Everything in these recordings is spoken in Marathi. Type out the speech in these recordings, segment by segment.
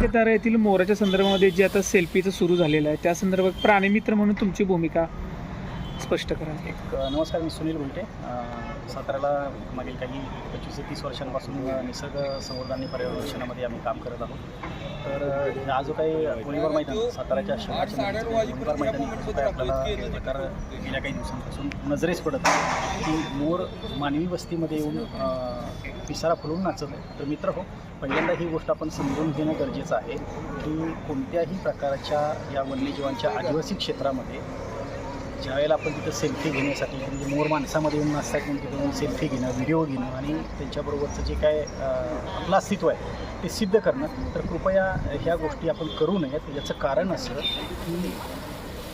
तेतारा येथील मोराच्या संदर्भामध्ये जे आता सेल्फीचं सुरू झालेलं आहे त्या संदर्भात प्राणीमित्र म्हणून तुमची भूमिका स्पष्ट करा. एक नमस्कार मी सुनील गुंटे. साताऱ्याला मागील काही पंचवीस ते तीस वर्षांपासून निसर्ग संवर्धन आणि पर्यावरणामध्ये आम्ही काम करत आहोत. तर आज हा जो काही गोळीबार मैदान साताऱ्याच्या शहराच्या नजीक गोळीबार आपल्याला प्रकार गेल्या काही दिवसांपासून नजरेस पडत आहे की मोर मानवी वस्तीमध्ये येऊन पिसारा फुलवून नाचत आहे तर मित्र हो पहिल्यांदा ही गोष्ट आपण समजून घेणं गरजेचं आहे की कोणत्याही प्रकारच्या या वन्यजीवांच्या आदिवासी क्षेत्रामध्ये ज्यावेळेला आपण तिथं सेल्फी घेण्यासाठी म्हणजे मोर माणसामध्ये येऊन नसतात म्हणून तिथं येऊन सेल्फी घेणं व्हिडिओ घेणं आणि त्यांच्याबरोबरचं जे काय आपलं अस्तित्व आहे ते सिद्ध करणं. तर कृपया ह्या गोष्टी आपण करू नयेत. याचं कारण असं की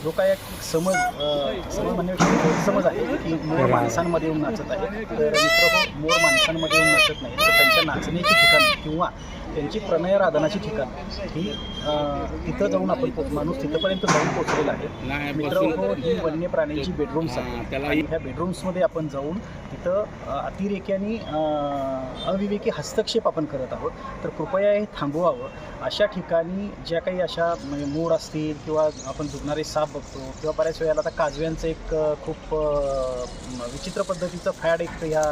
जो काय एक समज अं, समज म्हणण्यापेक्षा समज आहे की मोर माणसांमध्ये येऊन नाचत आहे तर मित्र मोर माणसांमध्ये येऊन नाचत नाही. तर त्यांच्या नाचण्याची ठिकाण किंवा त्यांची प्रणय राधनाची ठिकाण ही अं, तिथं जाऊन आपण माणूस तिथंपर्यंत जाऊन पोहोचलेला आहे. मित्र हो ही वन्य प्राण्यांची बेडरूम्स आहेत. आणि ह्या बेडरूम्समध्ये आपण जाऊन तिथं अ, अतिरेकी आणि अ, अविवेकी हस्तक्षेप आपण करत आहोत. तर कृपया हे थांबवावं. अशा ठिकाणी ज्या काही अशा म्हणजे मोर असतील किंवा आपण झुकणारे साप बघतो किंवा बऱ्याच वेळेला आता काजव्यांचं एक खूप विचित्र पद्धतीचं फॅड एक ह्या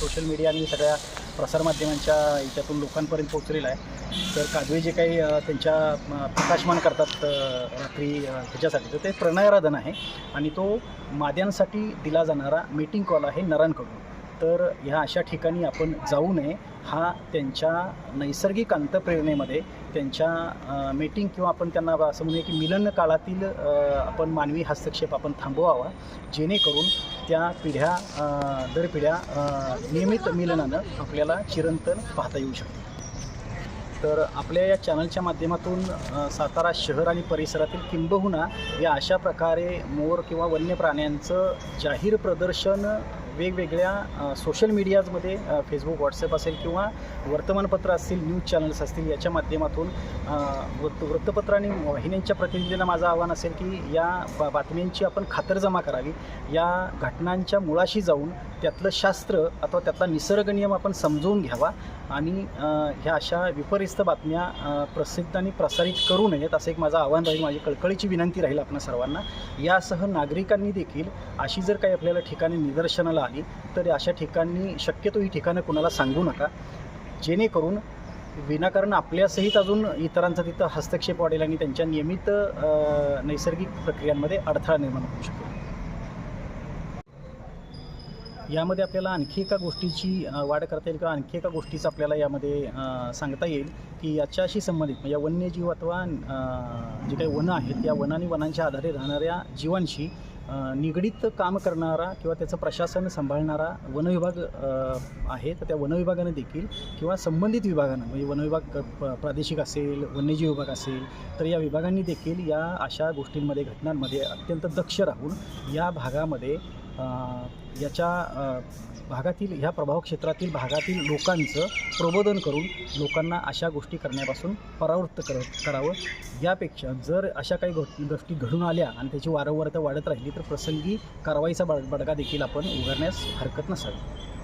सोशल मीडिया आणि सगळ्या प्रसारमाध्यमांच्या याच्यातून लोकांपर्यंत पोहोचलेलं आहे. तर काजवे जे काही त्यांच्या प्रकाशमान करतात रात्री त्याच्यासाठी ह्याच्यासाठी. तर ते प्रणयराधन आहे आणि तो माद्यांसाठी दिला जाणारा मीटिंग कॉल आहे नरांकडून. तर ह्या अशा ठिकाणी आपण जाऊ नये. हा त्यांच्या नैसर्गिक अंतप्रेरणेमध्ये त्यांच्या मीटिंग किंवा आपण त्यांना असं म्हणूया की मिलन काळातील आपण मानवी हस्तक्षेप आपण थांबवावा. जेणेकरून त्या पिढ्या दर पिढ्या नियमित मिलनानं आपल्याला चिरंतन पाहता येऊ शकते तर आपल्या या चॅनलच्या माध्यमातून सातारा शहर आणि परिसरातील किंबहुना या अशा प्रकारे मोर किंवा वन्य प्राण्यांचं जाहीर प्रदर्शन वेगवेगळ्या सोशल मीडियाजमध्ये फेसबुक व्हॉट्सअप असेल किंवा वर्तमानपत्र असतील न्यूज चॅनल्स असतील याच्या माध्यमातून वृत्त वृत्तपत्र आणि वाहिन्यांच्या प्रतिनिधींना माझं आव्हान असेल की या बा बातम्यांची आपण खातरजमा करावी. या घटनांच्या मुळाशी जाऊन त्यातलं शास्त्र अथवा त्यातला निसर्ग नियम आपण समजून घ्यावा. आणि ह्या अशा विपरिस्त बातम्या प्रसिद्ध आणि प्रसारित करू नयेत असं एक माझं आव्हान राहील माझी कळकळीची विनंती राहील आपणा सर्वांना. यासह नागरिकांनी देखील अशी जर काही आपल्याला ठिकाणी निदर्शनाला आली तर अशा ठिकाणी शक्यतो ही ठिकाणं कुणाला सांगू नका. जेणेकरून विनाकारण आपल्यासहित अजून इतरांचा तिथं हस्तक्षेप वाढेल आणि त्यांच्या नियमित नैसर्गिक प्रक्रियांमध्ये अडथळा निर्माण होऊ शकेल. यामध्ये आपल्याला आणखी एका गोष्टीची वाढ करता येईल किंवा आणखी एका गोष्टीचं आपल्याला यामध्ये सांगता येईल की याच्याशी संबंधित म्हणजे या वन्यजीव अथवा जे काही वनं आहेत या वन आणि वनांच्या आधारे राहणाऱ्या जीवांशी निगडीत काम करणारा किंवा त्याचं प्रशासन सांभाळणारा वनविभाग आहे तर त्या वनविभागानं देखील किंवा संबंधित विभागानं म्हणजे वनविभाग प- प्रादेशिक असेल वन्यजीव विभाग असेल तर या विभागांनी देखील या अशा गोष्टींमध्ये घटनांमध्ये अत्यंत दक्ष राहून या भागामध्ये याच्या भागातील ह्या प्रभाव क्षेत्रातील भागातील लोकांचं प्रबोधन करून लोकांना अशा गोष्टी करण्यापासून परावृत्त कर करावं. यापेक्षा जर अशा काही गोष्टी गोष्टी घडून आल्या आणि त्याची वारंवारता वाढत राहिली तर प्रसंगी कारवाईचा बड बडगा देखील आपण उघडण्यास हरकत नसावी.